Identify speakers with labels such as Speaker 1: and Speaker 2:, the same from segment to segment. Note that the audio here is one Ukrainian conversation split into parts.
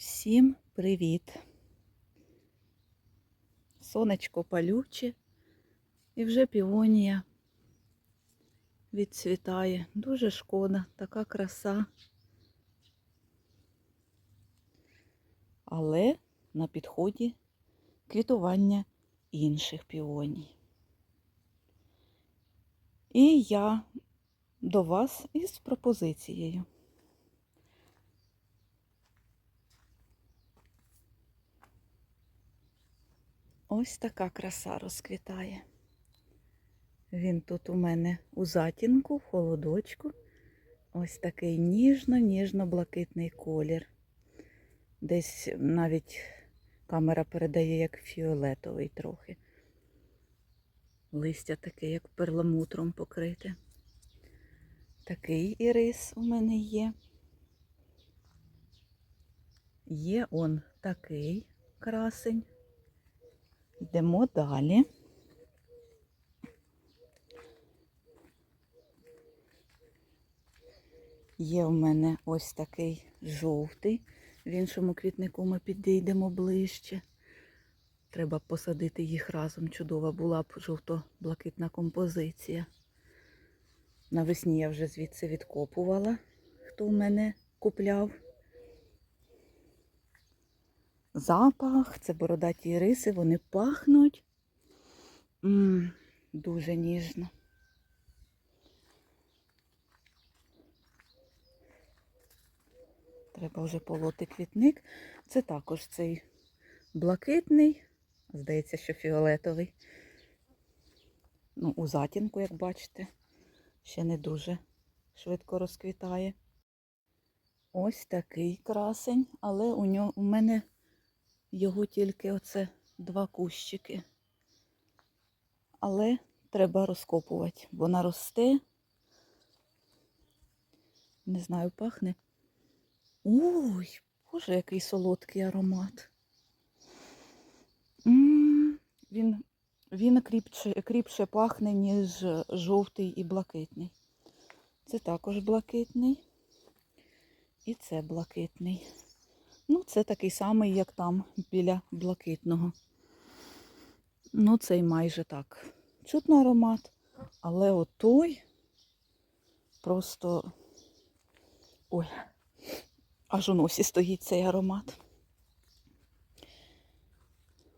Speaker 1: Всім привіт! Сонечко палюче і вже півонія відцвітає. Дуже шкода, така краса. Але на підході квітування інших півоній. І я до вас із пропозицією. Ось така краса розквітає. Він тут у мене у затінку, в холодочку. Ось такий ніжно-ніжно-блакитний колір. Десь навіть камера передає як фіолетовий трохи. Листя таке, як перламутром покрите. Такий ірис у мене є. Є он такий красень. Йдемо далі. Є в мене ось такий жовтий. В іншому квітнику ми підійдемо ближче. Треба посадити їх разом. Чудова була б жовто-блакитна композиція. Навесні я вже звідси відкопувала, хто в мене купляв. Запах, це бородаті риси, вони пахнуть М, дуже ніжно. Треба вже полоти квітник. Це також цей блакитний, здається, що фіолетовий. Ну, у затінку, як бачите, ще не дуже швидко розквітає. Ось такий красень, але у нього у мене його тільки оце два кущики. Але треба розкопувати. Вона росте. Не знаю, пахне. Ой, боже, який солодкий аромат. Він, він кріпче, кріпше пахне, ніж жовтий і блакитний. Це також блакитний. І це блакитний. Ну, це такий самий, як там, біля блакитного. Ну, цей майже так. Чутно аромат, але отой просто. Ой, аж у носі стоїть цей аромат.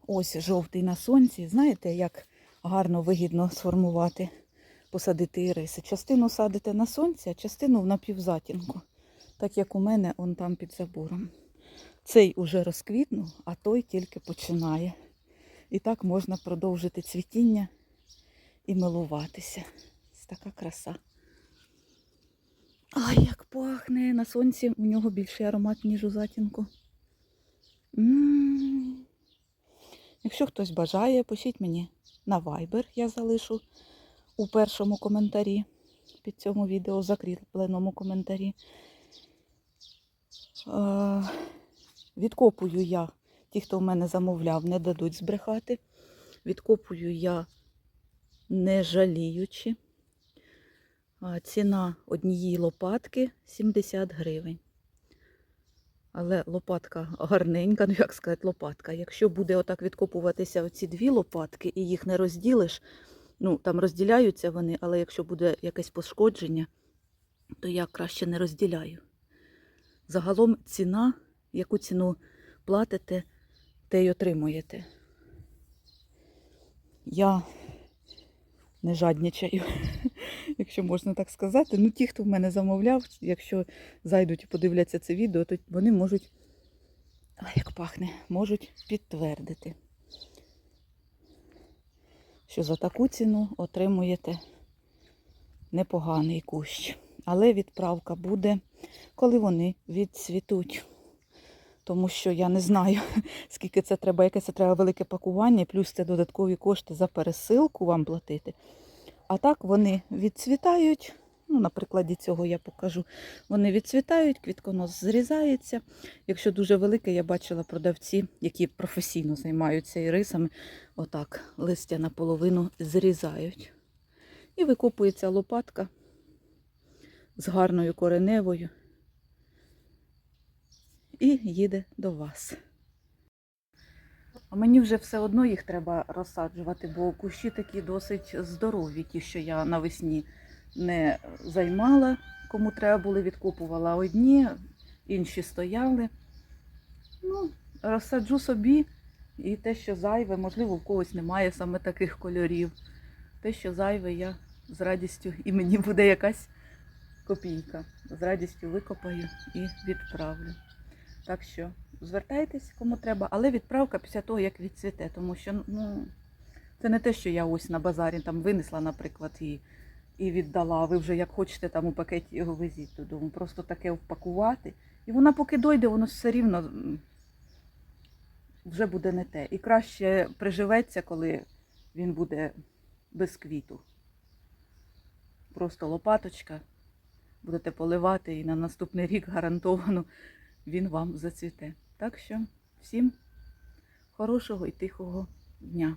Speaker 1: Ось жовтий на сонці. Знаєте, як гарно вигідно сформувати, посадити іриси. Частину садите на сонці, а частину в напівзатінку. Так як у мене он там під забором. Цей уже розквітнув, а той тільки починає. І так можна продовжити цвітіння і милуватися. Ось така краса. Ай, як пахне! На сонці у нього більший аромат, ніж у затінку. М-м-м. Якщо хтось бажає, пишіть мені на Viber, я залишу у першому коментарі під цьому відео, закріпленому коментарі. Е, Відкопую я, ті, хто в мене замовляв, не дадуть збрехати. Відкопую я не жаліючи. Ціна однієї лопатки 70 гривень. Але лопатка гарненька, ну як сказати, лопатка. Якщо буде отак відкопуватися оці дві лопатки і їх не розділиш, ну там розділяються вони, але якщо буде якесь пошкодження, то я краще не розділяю. Загалом ціна, яку ціну платите, те й отримуєте. Я не жадничаю, якщо можна так сказати. Ну, ті, хто в мене замовляв, якщо зайдуть і подивляться це відео, то вони можуть, як пахне, можуть підтвердити, що за таку ціну отримуєте непоганий кущ. Але відправка буде, коли вони відцвітуть. Тому що я не знаю, скільки це треба, яке це треба велике пакування, плюс це додаткові кошти за пересилку вам платити. А так вони відцвітають. Ну, на прикладі цього я покажу. Вони відцвітають, квітконос зрізається. Якщо дуже велике, я бачила продавці, які професійно займаються ірисами, отак листя наполовину зрізають. І викопується лопатка з гарною кореневою. І їде до вас. А мені вже все одно їх треба розсаджувати, бо кущі такі досить здорові, ті, що я навесні не займала, кому треба були, відкопувала одні, інші стояли. Ну, розсаджу собі і те, що зайве, можливо, в когось немає саме таких кольорів. Те, що зайве, я з радістю, і мені буде якась копійка. З радістю викопаю і відправлю. Так що звертайтесь, кому треба, але відправка після того, як відцвіте, тому що ну, це не те, що я ось на базарі там винесла, наприклад, і, і віддала. Ви вже як хочете там у пакеті його везіть додому. Просто таке впакувати. І вона поки дойде, воно все рівно вже буде не те. І краще приживеться, коли він буде без квіту. Просто лопаточка, будете поливати, і на наступний рік гарантовано він вам зацвіте. Так що всім хорошого і тихого дня.